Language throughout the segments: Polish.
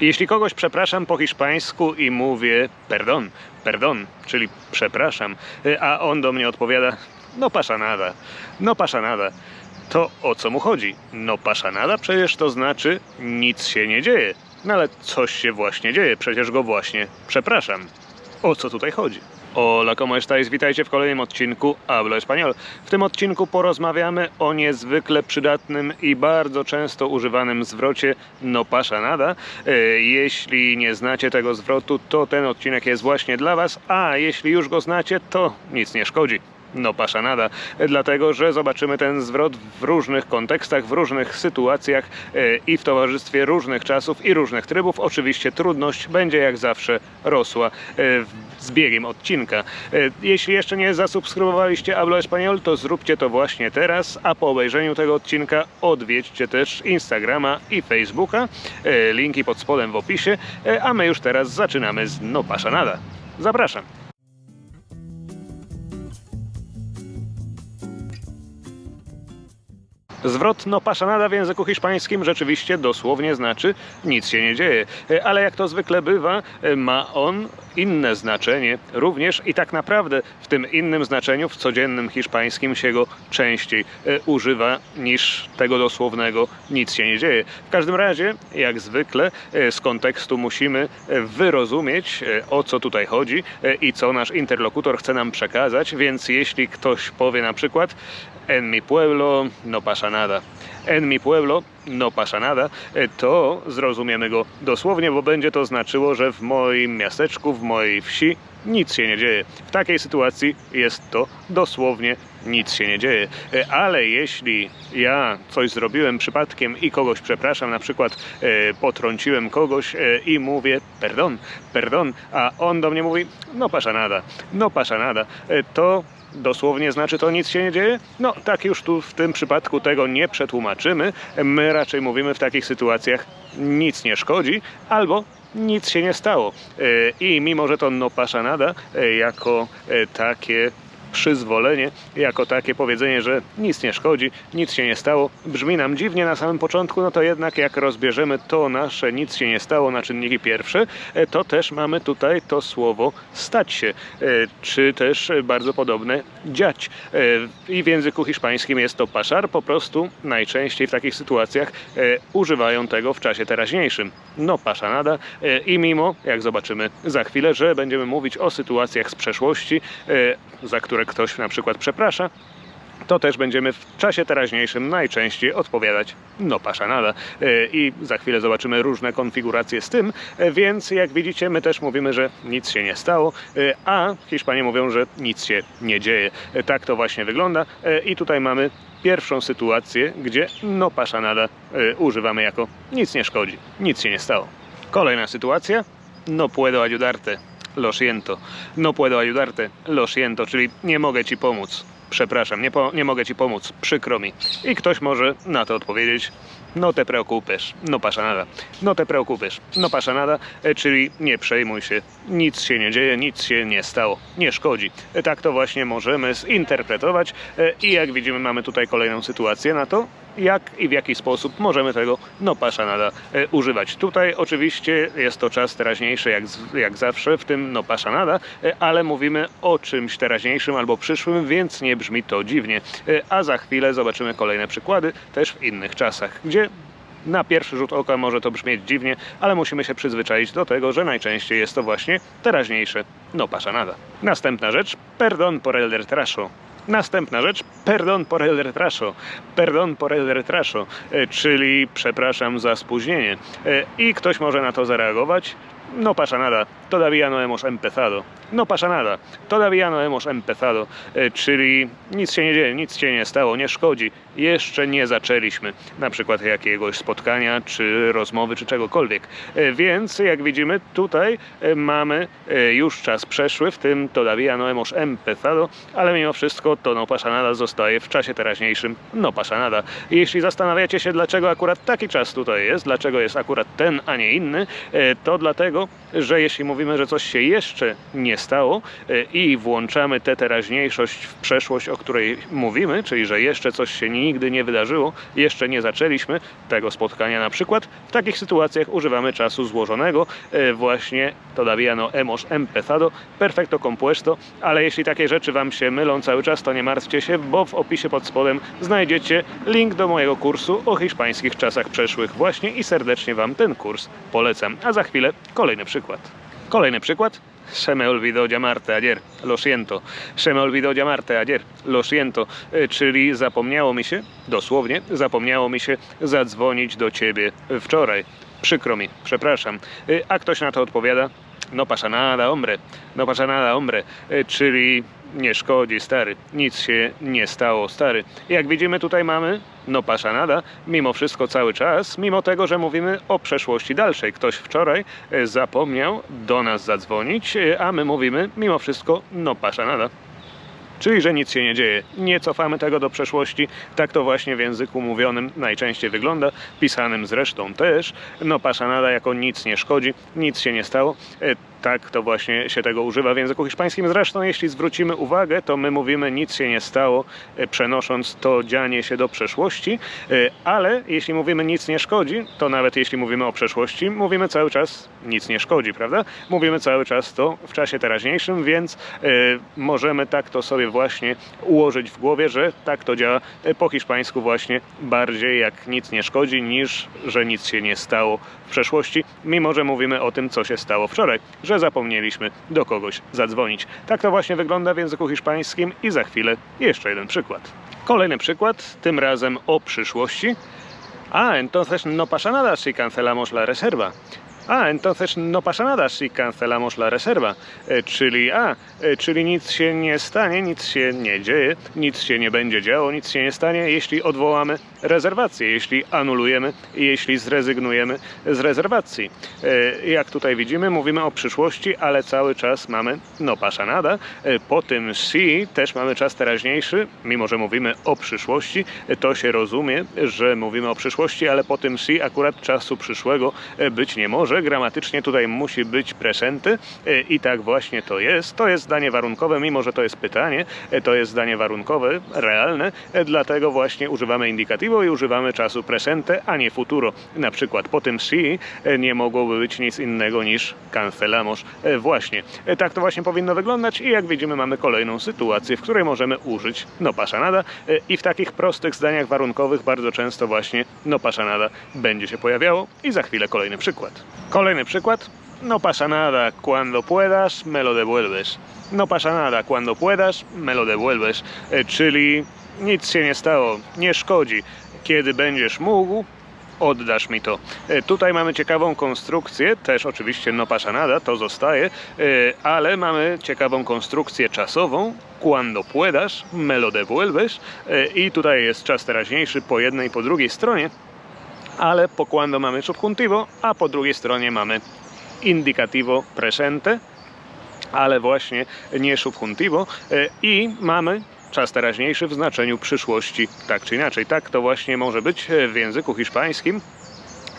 Jeśli kogoś przepraszam po hiszpańsku i mówię perdon, perdon, czyli przepraszam, y, a on do mnie odpowiada no pasza nada, no pasza nada, to o co mu chodzi? No pasza nada przecież to znaczy nic się nie dzieje. No ale coś się właśnie dzieje, przecież go właśnie przepraszam. O co tutaj chodzi? Hola, ¿cómo estáis? Witajcie w kolejnym odcinku Hablo Español. W tym odcinku porozmawiamy o niezwykle przydatnym i bardzo często używanym zwrocie no pasa nada. E, Jeśli nie znacie tego zwrotu, to ten odcinek jest właśnie dla Was, a jeśli już go znacie, to nic nie szkodzi. No pasza nada, dlatego że zobaczymy ten zwrot w różnych kontekstach, w różnych sytuacjach e, i w towarzystwie różnych czasów i różnych trybów. Oczywiście trudność będzie jak zawsze rosła e, z biegiem odcinka. E, Jeśli jeszcze nie zasubskrybowaliście Hablo Español, to zróbcie to właśnie teraz, a po obejrzeniu tego odcinka odwiedźcie też Instagrama i Facebooka. E, Linki pod spodem w opisie, E, a my już teraz zaczynamy z No pasza nada. Zapraszam. Zwrot no pasza nada w języku hiszpańskim rzeczywiście dosłownie znaczy nic się nie dzieje. E, Ale jak to zwykle bywa, e, ma on inne znaczenie również i tak naprawdę w tym innym znaczeniu w codziennym hiszpańskim się go częściej e, używa niż tego dosłownego nic się nie dzieje. W każdym razie, jak zwykle, z kontekstu musimy wyrozumieć o co tutaj chodzi i co nasz interlokutor chce nam przekazać, więc jeśli ktoś powie na przykład en mi pueblo no pasa nada. En mi pueblo no pasa nada, e, to zrozumiemy go dosłownie, bo będzie to znaczyło, że w moim miasteczku, w mojej wsi nic się nie dzieje. W takiej sytuacji jest to dosłownie nic się nie dzieje. E, Ale jeśli ja coś zrobiłem przypadkiem i kogoś przepraszam, na przykład e, potrąciłem kogoś e, i mówię perdon, perdon, a on do mnie mówi no pasa nada, no pasa nada, e, to dosłownie znaczy to nic się nie dzieje? No tak już tu w tym przypadku tego nie przetłumaczymy. My raczej mówimy w takich sytuacjach nic nie szkodzi albo nic się nie stało. E, I mimo, że to no pasza nada e, jako e, takie przyzwolenie, jako takie powiedzenie, że nic nie szkodzi, nic się nie stało, brzmi nam dziwnie na samym początku, no to jednak jak rozbierzemy to nasze nic się nie stało na czynniki pierwsze, e, to też mamy tutaj to słowo stać się, e, czy też bardzo podobne dziać. E, I w języku hiszpańskim jest to paszar, po prostu najczęściej w takich sytuacjach używają tego w czasie teraźniejszym. No pasza nada i mimo, jak zobaczymy za chwilę, że będziemy mówić o sytuacjach z przeszłości, za które ktoś na przykład przeprasza, to też będziemy w czasie teraźniejszym najczęściej odpowiadać no pasza nada. E, I za chwilę zobaczymy różne konfiguracje z tym, e, więc jak widzicie my też mówimy, że nic się nie stało, e, a Hiszpanie mówią, że nic się nie dzieje. Tak to właśnie wygląda i tutaj mamy pierwszą sytuację, gdzie no pasza nada używamy jako nic nie szkodzi, nic się nie stało. Kolejna sytuacja, no puedo ayudarte. Lo siento. No puedo ayudarte. Lo siento, czyli nie mogę ci pomóc. Przepraszam, nie, po, nie mogę ci pomóc. Przykro mi. I ktoś może na to odpowiedzieć. No te preocupes. No pasa nada. No te preocupes. No pasa nada, e, czyli nie przejmuj się. Nic się nie dzieje, nic się nie stało. Nie szkodzi. E, Tak to właśnie możemy zinterpretować. E, I jak widzimy, mamy tutaj kolejną sytuację na to, jak i w jaki sposób możemy tego no pasza e, używać. Tutaj oczywiście jest to czas teraźniejszy jak, jak zawsze w tym no pasza e, ale mówimy o czymś teraźniejszym albo przyszłym, więc nie brzmi to dziwnie. E, a za chwilę zobaczymy kolejne przykłady też w innych czasach, gdzie na pierwszy rzut oka może to brzmieć dziwnie, ale musimy się przyzwyczaić do tego, że najczęściej jest to właśnie teraźniejsze no pasza. Następna rzecz, perdón por el retraso. Następna rzecz, perdón por el retraso. Perdón por el retraso, e, czyli przepraszam za spóźnienie. E, I ktoś może na to zareagować. No pasa nada, todavía no hemos empezado. No pasa nada, todavía no hemos empezado. E, Czyli nic się nie dzieje, nic się nie stało, nie szkodzi. Jeszcze nie zaczęliśmy na przykład jakiegoś spotkania, czy rozmowy, czy czegokolwiek. E, Więc jak widzimy tutaj e, mamy e, już czas przeszły, w tym todavía no hemos empezado, ale mimo wszystko to no pasa nada zostaje w czasie teraźniejszym no pasa nada. Jeśli zastanawiacie się, dlaczego akurat taki czas tutaj jest, dlaczego jest akurat ten, a nie inny, e, to dlatego, że jeśli mówimy, że coś się jeszcze nie stało e, i włączamy tę teraźniejszość w przeszłość, o której mówimy, czyli że jeszcze coś się nigdy nie wydarzyło, jeszcze nie zaczęliśmy tego spotkania na przykład, w takich sytuacjach używamy czasu złożonego, e, właśnie todavía no hemos empezado, perfecto compuesto, ale jeśli takie rzeczy Wam się mylą cały czas, to nie martwcie się, bo w opisie pod spodem znajdziecie link do mojego kursu o hiszpańskich czasach przeszłych. Właśnie i serdecznie Wam ten kurs polecam. A za chwilę kolejny przykład. Kolejny przykład. Se me olvidó llamarte ayer, lo siento. Se me olvidó llamarte ayer, lo siento. E, Czyli zapomniało mi się, dosłownie, zapomniało mi się zadzwonić do ciebie wczoraj. Przykro mi, przepraszam. E, A ktoś na to odpowiada? No pasa nada, hombre. No pasa nada, hombre. E, Czyli nie szkodzi, stary. Nic się nie stało, stary. Jak widzimy, tutaj mamy no pasa nada, mimo wszystko cały czas, mimo tego, że mówimy o przeszłości dalszej. Ktoś wczoraj e, zapomniał do nas zadzwonić, e, a my mówimy mimo wszystko no pasa nada. Czyli, że nic się nie dzieje. Nie cofamy tego do przeszłości. Tak to właśnie w języku mówionym najczęściej wygląda, pisanym zresztą też. No pasa nada jako nic nie szkodzi, nic się nie stało. Tak to właśnie się tego używa w języku hiszpańskim. Zresztą, jeśli zwrócimy uwagę, to my mówimy nic się nie stało, e, przenosząc to dzianie się do przeszłości, e, ale jeśli mówimy nic nie szkodzi, to nawet jeśli mówimy o przeszłości, mówimy cały czas nic nie szkodzi, prawda? Mówimy cały czas to w czasie teraźniejszym, więc e, możemy tak to sobie właśnie ułożyć w głowie, że tak to działa po hiszpańsku właśnie bardziej jak nic nie szkodzi, niż że nic się nie stało w przeszłości, mimo że mówimy o tym, co się stało wczoraj, że zapomnieliśmy do kogoś zadzwonić. Tak to właśnie wygląda w języku hiszpańskim i za chwilę jeszcze jeden przykład. Kolejny przykład, tym razem o przyszłości. Ah, entonces no pasa nada si cancelamos la reserva. A, entonces no pasa nada si cancelamos la reserva. E, czyli a, e, czyli nic się nie stanie, nic się nie dzieje, nic się nie będzie działo, nic się nie stanie, jeśli odwołamy rezerwację, jeśli anulujemy, jeśli zrezygnujemy z rezerwacji. E, Jak tutaj widzimy, mówimy o przyszłości, ale cały czas mamy no pasa nada. E, Po tym si też mamy czas teraźniejszy, mimo że mówimy o przyszłości, e, to się rozumie, że mówimy o przyszłości, ale po tym si akurat czasu przyszłego być nie może. Gramatycznie tutaj musi być presenty i tak właśnie to jest. To jest zdanie warunkowe, mimo że to jest pytanie, to jest zdanie warunkowe, realne, dlatego właśnie używamy indicativo i używamy czasu presente, a nie futuro. Na przykład po tym si e, nie mogłoby być nic innego niż cancelamos. E, Właśnie. E, Tak to właśnie powinno wyglądać i jak widzimy mamy kolejną sytuację, w której możemy użyć no pasa nada i w takich prostych zdaniach warunkowych bardzo często właśnie no pasa nada będzie się pojawiało i za chwilę kolejny przykład. Kolejny przykład. No pasa nada, cuando puedas me lo devuelves. No pasa nada, cuando puedas me lo devuelves. Czyli nic się nie stało, nie szkodzi. Kiedy będziesz mógł, oddasz mi to. E, Tutaj mamy ciekawą konstrukcję, też oczywiście no pasa nada, to zostaje, e, ale mamy ciekawą konstrukcję czasową, cuando puedas, me lo devuelves e, i tutaj jest czas teraźniejszy po jednej i po drugiej stronie, ale po cuando mamy subjuntivo, a po drugiej stronie mamy indicativo presente, ale właśnie nie subjuntivo. I mamy czas teraźniejszy w znaczeniu przyszłości, tak czy inaczej. Tak to właśnie może być w języku hiszpańskim.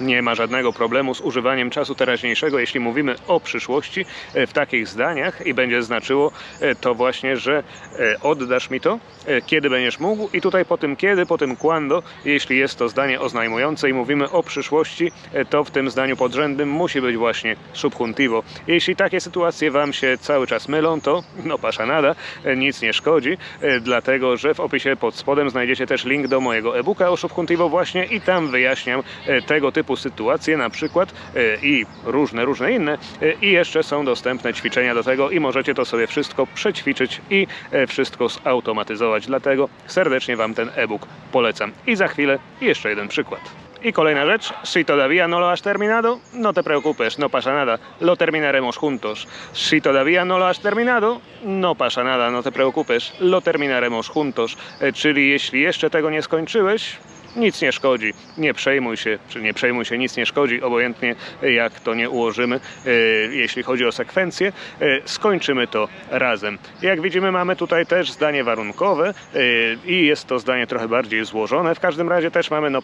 Nie ma żadnego problemu z używaniem czasu teraźniejszego, jeśli mówimy o przyszłości e, w takich zdaniach i będzie znaczyło e, to właśnie, że e, oddasz mi to, kiedy będziesz mógł i tutaj po tym kiedy, po tym quando, jeśli jest to zdanie oznajmujące i mówimy o przyszłości, to w tym zdaniu podrzędnym musi być właśnie subjuntivo. Jeśli takie sytuacje Wam się cały czas mylą, to no pasza nada, nic nie szkodzi, dlatego że w opisie pod spodem znajdziecie też link do mojego e-booka o subjuntivo właśnie i tam wyjaśniam tego typu sytuacje na przykład e, i różne, różne inne e, i jeszcze są dostępne ćwiczenia do tego i możecie to sobie wszystko przećwiczyć i e, wszystko zautomatyzować, dlatego serdecznie Wam ten e-book polecam. I za chwilę jeszcze jeden przykład. Y kolejna rzecz, si todavía no lo has terminado, no te preocupes, no pasa nada, lo terminaremos juntos. Si todavía no lo has terminado, no pasa nada, no te preocupes, lo terminaremos juntos. Czyli jeśli jeszcze tego nie skończyłeś, nic nie szkodzi, nie przejmuj się, czy nie przejmuj się, nic nie szkodzi, obojętnie jak to nie ułożymy, e, jeśli chodzi o sekwencję, e, skończymy to razem. Jak widzimy mamy tutaj też zdanie warunkowe e, i jest to zdanie trochę bardziej złożone, w każdym razie też mamy no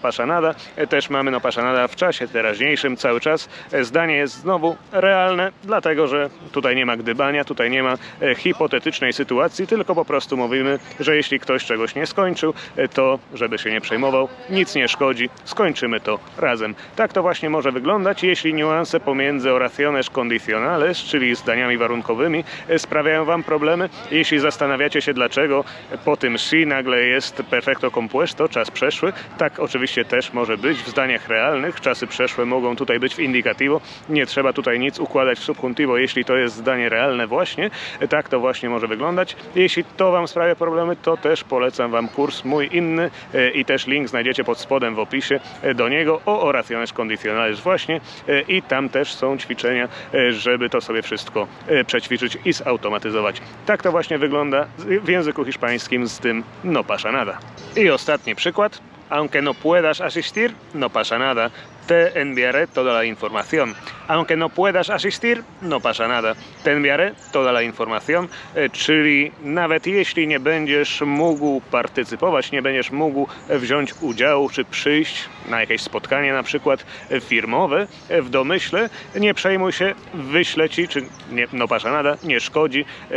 e, też mamy no paszanada w czasie teraźniejszym cały czas. Zdanie jest znowu realne, dlatego że tutaj nie ma gdybania, tutaj nie ma hipotetycznej sytuacji, tylko po prostu mówimy, że jeśli ktoś czegoś nie skończył, to żeby się nie przejmował, nic nie szkodzi, skończymy to razem. Tak to właśnie może wyglądać, jeśli niuanse pomiędzy oraciones condicionales, czyli zdaniami warunkowymi, sprawiają Wam problemy. Jeśli zastanawiacie się, dlaczego po tym si nagle jest perfecto compuesto, czas przeszły, tak oczywiście też może być w zdaniach realnych. Czasy przeszłe mogą tutaj być w indicativo. Nie trzeba tutaj nic układać w subjuntivo, jeśli to jest zdanie realne właśnie. Tak to właśnie może wyglądać. Jeśli to Wam sprawia problemy, to też polecam Wam kurs mój inny e, i też link znajdziecie pod spodem w opisie e, do niego o oraciones condicionales właśnie e, i tam też są ćwiczenia, e, żeby to sobie wszystko przećwiczyć i zautomatyzować. Tak to właśnie wygląda w języku hiszpańskim z tym no pasa nada. I ostatni przykład. Aunque no puedas asistir, no pasa nada. Te enviaré toda la información. Aunque no puedas asistir, no pasa nada. Te enviaré toda la información, e, czyli nawet jeśli nie będziesz mógł partycypować, nie będziesz mógł wziąć udziału czy przyjść na jakieś spotkanie na przykład firmowe e, w domyśle, nie przejmuj się, wyślę ci, czy nie, no pasa nada, nie szkodzi, e,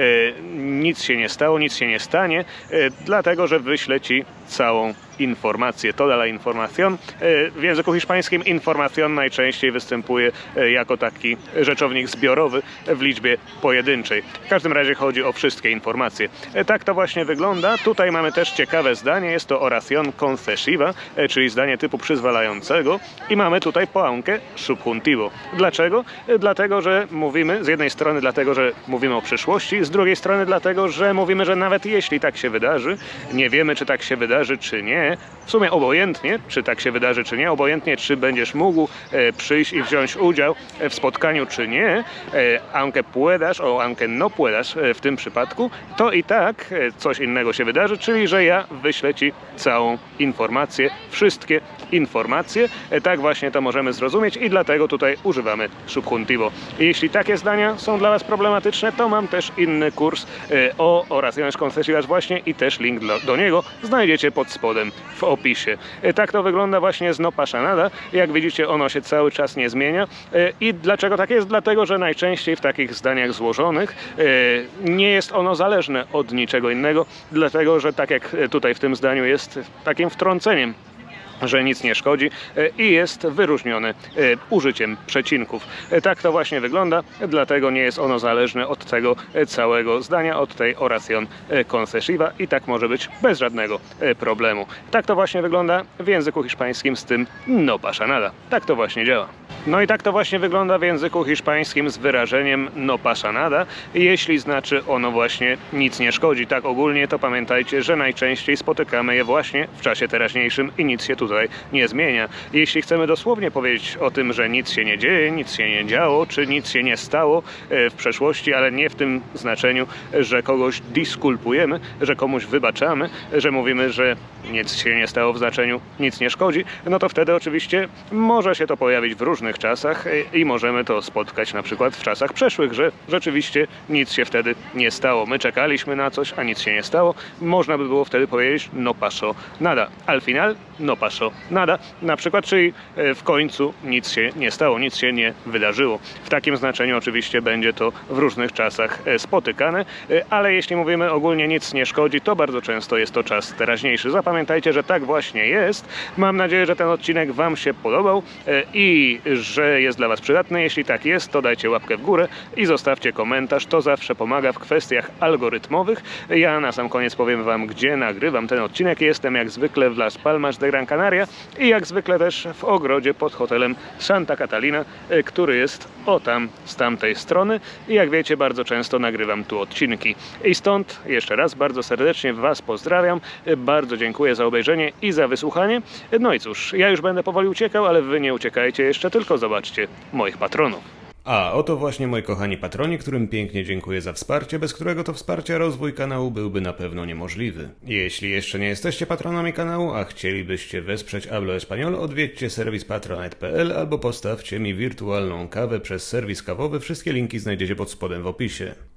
nic się nie stało, nic się nie stanie, dlatego że wyślę ci całą informację. Toda la información. E, W języku hiszpańskim información najczęściej występuje e, jako taki rzeczownik zbiorowy w liczbie pojedynczej. W każdym razie chodzi o wszystkie informacje. E, Tak to właśnie wygląda. Tutaj mamy też ciekawe zdanie. Jest to oración concesiva, czyli zdanie typu przyzwalającego i mamy tutaj poaunque subjuntivo. Dlaczego? Dlatego, że mówimy z jednej strony dlatego, że mówimy o przyszłości, z drugiej strony dlatego, że mówimy, że nawet jeśli tak się wydarzy, nie wiemy czy tak się wydarzy czy nie, w sumie obojętnie czy tak się wydarzy czy nie, obojętnie czy będziesz mógł e, przyjść i wziąć udział w spotkaniu czy nie, aunque puedas o aunque no puedas e, w tym przypadku, to i tak e, coś innego się wydarzy, czyli że ja wyślę Ci całą informację, wszystkie informacje. E, Tak właśnie to możemy zrozumieć i dlatego tutaj używamy subjuntivo. Jeśli takie zdania są dla Was problematyczne, to mam też inny kurs e, o oraciones concesivas właśnie i też link do, do niego znajdziecie pod spodem w opisie. E, Tak to wygląda właśnie z no pasa nada. Jak widzicie, ono się cały czas nie zmienia. I dlaczego tak jest? Dlatego, że najczęściej w takich zdaniach złożonych nie jest ono zależne od niczego innego, dlatego, że tak jak tutaj w tym zdaniu jest takim wtrąceniem że nic nie szkodzi e, i jest wyróżniony e, użyciem przecinków. E, Tak to właśnie wygląda, dlatego nie jest ono zależne od tego całego zdania, od tej oración e, concesiva i tak może być bez żadnego problemu. Tak to właśnie wygląda w języku hiszpańskim z tym no pasa nada. Tak to właśnie działa. No i tak to właśnie wygląda w języku hiszpańskim z wyrażeniem no pasa nada, jeśli znaczy ono właśnie nic nie szkodzi. Tak ogólnie to pamiętajcie, że najczęściej spotykamy je właśnie w czasie teraźniejszym i nic się tutaj nie zmienia. Jeśli chcemy dosłownie powiedzieć o tym, że nic się nie dzieje, nic się nie działo, czy nic się nie stało e, w przeszłości, ale nie w tym znaczeniu, że kogoś diskulpujemy, że komuś wybaczamy, że mówimy, że nic się nie stało w znaczeniu nic nie szkodzi, no to wtedy oczywiście może się to pojawić w różnych czasach e, i możemy to spotkać na przykład w czasach przeszłych, że rzeczywiście nic się wtedy nie stało. My czekaliśmy na coś, a nic się nie stało. Można by było wtedy powiedzieć no paso nada. Al final no nada. Na przykład, czyli e, w końcu nic się nie stało, nic się nie wydarzyło. W takim znaczeniu oczywiście będzie to w różnych czasach e, spotykane, e, ale jeśli mówimy ogólnie nic nie szkodzi, to bardzo często jest to czas teraźniejszy. Zapamiętajcie, że tak właśnie jest. Mam nadzieję, że ten odcinek Wam się podobał i że jest dla Was przydatny. Jeśli tak jest, to dajcie łapkę w górę i zostawcie komentarz. To zawsze pomaga w kwestiach algorytmowych. Ja na sam koniec powiem Wam, gdzie nagrywam ten odcinek. Jestem jak zwykle w Las Palmas de Gran Canaria i jak zwykle też w ogrodzie pod hotelem Santa Catalina, e, który jest o tam z tamtej strony. I jak wiecie, bardzo często nagrywam tu odcinki. I stąd jeszcze raz bardzo serdecznie Was pozdrawiam. E, Bardzo dziękuję za obejrzenie i za wysłuchanie. No i cóż, ja już będę powoli uciekał, ale Wy nie uciekajcie jeszcze, tylko zobaczcie moich patronów. A oto właśnie moi kochani patroni, którym pięknie dziękuję za wsparcie, bez którego to wsparcia rozwój kanału byłby na pewno niemożliwy. Jeśli jeszcze nie jesteście patronami kanału, a chcielibyście wesprzeć Hablo Español, odwiedźcie serwis patronite.pl albo postawcie mi wirtualną kawę przez serwis kawowy. Wszystkie linki znajdziecie pod spodem w opisie.